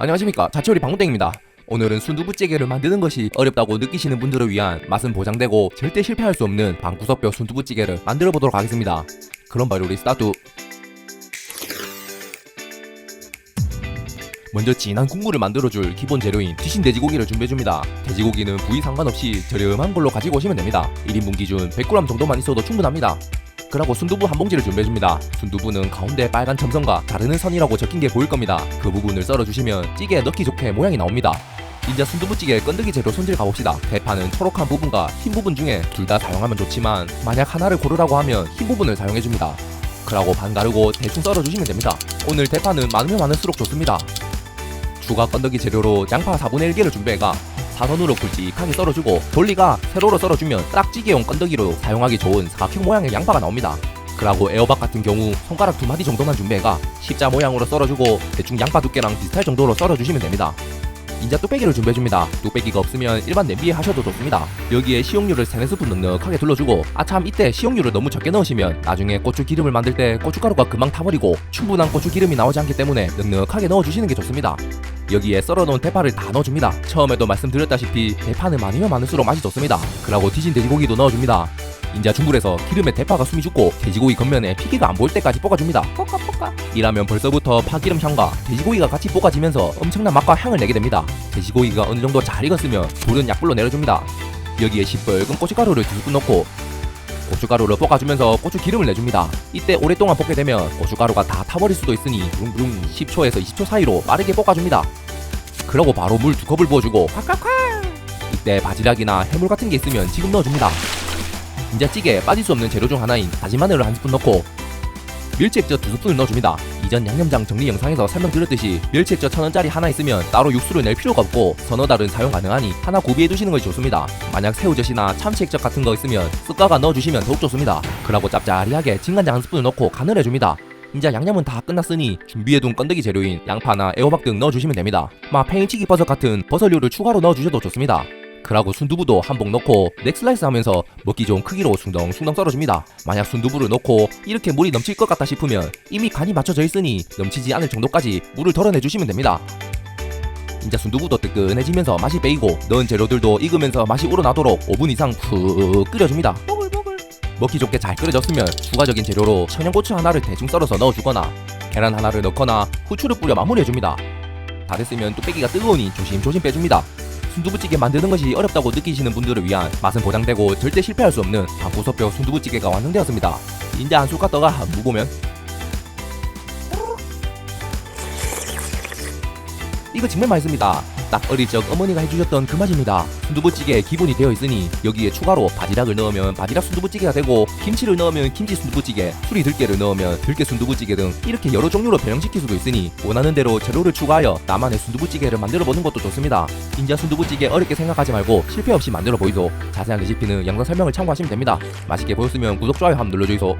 안녕하십니까 자취요리 방문땡입니다 오늘은 순두부찌개를 만드는 것이 어렵다고 느끼시는 분들을 위한 맛은 보장되고 절대 실패할 수 없는 방구석뼈 순두부찌개를 만들어 보도록 하겠습니다 그럼 바로 우리 스타트 먼저 진한 국물을 만들어줄 기본 재료인 튀신 돼지고기를 준비해줍니다. 돼지고기는 부위 상관없이 저렴한 걸로 가지고 오시면 됩니다. 1인분 기준 100g 정도만 있어도 충분합니다. 그리고 순두부 한 봉지를 준비해줍니다. 순두부는 가운데 빨간 점선과 자르는 선이라고 적힌 게 보일 겁니다. 그 부분을 썰어주시면 찌개에 넣기 좋게 모양이 나옵니다. 이제 순두부찌개 건더기 재료 손질 가봅시다. 대파는 초록한 부분과 흰 부분 중에 둘 다 사용하면 좋지만 만약 하나를 고르라고 하면 흰 부분을 사용해줍니다. 그러고 반 가르고 대충 썰어주시면 됩니다. 오늘 대파는 많으면 많을수록 좋습니다. 추가 건더기 재료로 양파 4분의 1개를 준비해가 사선으로 굵직하게 썰어주고 돌리가 세로로 썰어주면 딱 찌개용 건더기로 사용하기 좋은 사각형 모양의 양파가 나옵니다. 그리고 에어박 같은 경우 손가락 두 마디 정도만 준비해가 십자 모양으로 썰어주고 대충 양파 두께랑 비슷할 정도로 썰어주시면 됩니다. 인자 뚝배기를 준비해줍니다. 뚝배기가 없으면 일반 냄비에 하셔도 좋습니다. 여기에 식용유를 3, 4스푼 넉넉하게 둘러주고 아참 이때 식용유를 너무 적게 넣으시면 나중에 고추 기름을 만들 때 고춧가루가 금방 타버리고 충분한 고추 기름이 나오지 않기 때문에 넉넉하게 넣어주시는 게 좋습니다. 여기에 썰어놓은 대파를 다 넣어줍니다. 처음에도 말씀드렸다시피 대파는 많으면 많을수록 맛이 좋습니다. 그리고 튀진 돼지고기도 넣어줍니다. 인자 중불에서 기름에 대파가 숨이 죽고 돼지고기 겉면에 피기가 안 보일 때까지 볶아줍니다. 볶아 볶아. 이라면 벌써부터 파기름 향과 돼지고기가 같이 볶아지면서 엄청난 맛과 향을 내게 됩니다. 돼지고기가 어느 정도 잘 익었으면 불은 약불로 내려줍니다. 여기에 시뻘건 고춧가루를 두 스푼 넣고 고춧가루를 볶아주면서 고추 기름을 내줍니다. 이때 오랫동안 볶게 되면 고춧가루가 다 타버릴 수도 있으니 부릉부릉 10초에서 20초 사이로 빠르게 볶아줍니다. 그러고 바로 물 두 컵을 부어주고 콱콱콱 이때 바지락이나 해물 같은 게 있으면 지금 넣어줍니다. 이제 찌개에 빠질 수 없는 재료 중 하나인 다진 마늘을 한 스푼 넣고 멸치액젓 두 스푼을 넣어줍니다. 이전 양념장 정리 영상에서 설명드렸듯이 멸치액젓 천 원짜리 하나 있으면 따로 육수를 낼 필요가 없고 서너 달은 사용 가능하니 하나 구비해 두시는 것이 좋습니다. 만약 새우젓이나 참치액젓 같은 거 있으면 쓱가가 넣어주시면 더욱 좋습니다. 그러고 짭짤하게 진간장 한 스푼을 넣고 간을 해줍니다. 이제 양념은 다 끝났으니 준비해둔 건더기 재료인 양파나 애호박 등 넣어주시면 됩니다. 마 팽이치기 버섯 같은 버섯류를 추가로 넣어주셔도 좋습니다. 그리고 순두부도 한 봉 넣고 넥슬라이스 하면서 먹기 좋은 크기로 숭덩숭덩 썰어줍니다. 만약 순두부를 넣고 이렇게 물이 넘칠 것 같다 싶으면 이미 간이 맞춰져 있으니 넘치지 않을 정도까지 물을 덜어내주시면 됩니다. 이제 순두부도 뜨끈해지면서 맛이 빼이고 넣은 재료들도 익으면서 맛이 우러나도록 5분 이상 푹 끓여줍니다. 먹기 좋게 잘 끓여졌으면 추가적인 재료로 청양고추 하나를 대충 썰어서 넣어주거나 계란 하나를 넣거나 후추를 뿌려 마무리해줍니다. 다 됐으면 뚝배기가 뜨거우니 조심조심 빼줍니다. 순두부찌개 만드는 것이 어렵다고 느끼시는 분들을 위한 맛은 보장되고 절대 실패할 수 없는 방구석뼈 순두부찌개가 완성되었습니다. 인제 한 숟가 떠가 무보면 이거 정말 맛있습니다. 딱 어릴 적 어머니가 해주셨던 그 맛입니다. 순두부찌개에 기본이 되어 있으니 여기에 추가로 바지락을 넣으면 바지락 순두부찌개가 되고 김치를 넣으면 김치 순두부찌개, 수리 들깨를 넣으면 들깨 순두부찌개 등 이렇게 여러 종류로 변형시킬 수도 있으니 원하는 대로 재료를 추가하여 나만의 순두부찌개를 만들어 보는 것도 좋습니다. 인자 순두부찌개 어렵게 생각하지 말고 실패 없이 만들어 보이소. 자세한 레시피는 영상 설명을 참고하시면 됩니다. 맛있게 보였으면 구독, 좋아요 한번 눌러주이소.